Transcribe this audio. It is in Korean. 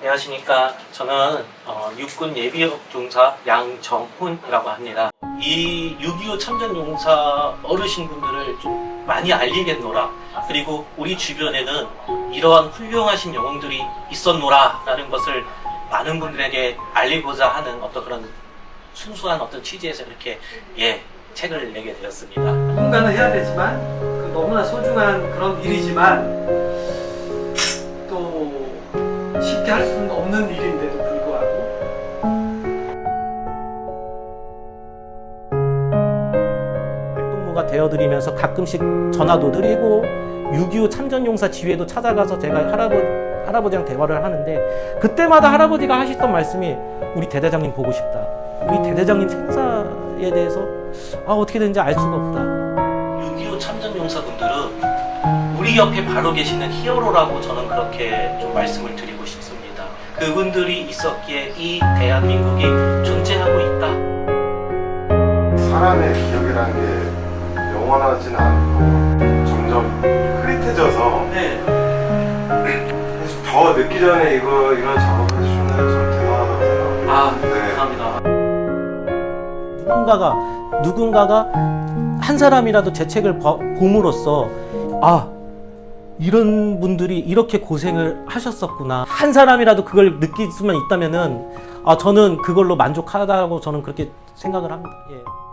안녕하십니까. 저는 어, 육군 예비역종사 양정훈이라고 합니다. 이 6.25 참전 용사 어르신분들을 좀 많이 알리겠노라. 그리고 우리 주변에는 이러한 훌륭하신 영웅들이 있었노라 라는 것을 많은 분들에게 알리고자 하는 어떤 그런 순수한 어떤 취지에서 이렇게 예 책을 내게 되었습니다. 누군가는 해야 되지만 그 너무나 소중한 그런 일이지만 또 쉽게 할 수는 없는 일인데도 불구하고 활동무가 되어드리면서 가끔씩 전화도 드리고 6.25 참전용사 지휘에도 찾아가서 제가 할아버지, 할아버지랑 대화를 하는데 그때마다 할아버지가 하시던 말씀이 우리 대대장님 보고 싶다. 우리 대대장님 생사에 대해서 아, 어떻게든지 알 수가 없다. 6.25 참전용사분들은 우리 옆에 바로 계시는 히어로라고 저는 그렇게 좀 말씀을 드리고. 그분들이 있었기에 이 대한민국이 존재하고 있다. 사람의 기억이라는 게 영원하진 않고 점점 흐릿해져서 네. 더 늦기 전에 이거 이런 작업을 해주시면 참 대단하다고 생각합니다. 아, 네. 감사합니다. 누군가가 누군가가 한 사람이라도 제 책을 봐- 봄으로써 아 이런 분들이 이렇게 고생을 하셨었구나 한 사람이라도 그걸 느낄 수만 있다면은 아 저는 그걸로 만족하다고 저는 그렇게 생각을 합니다. 예.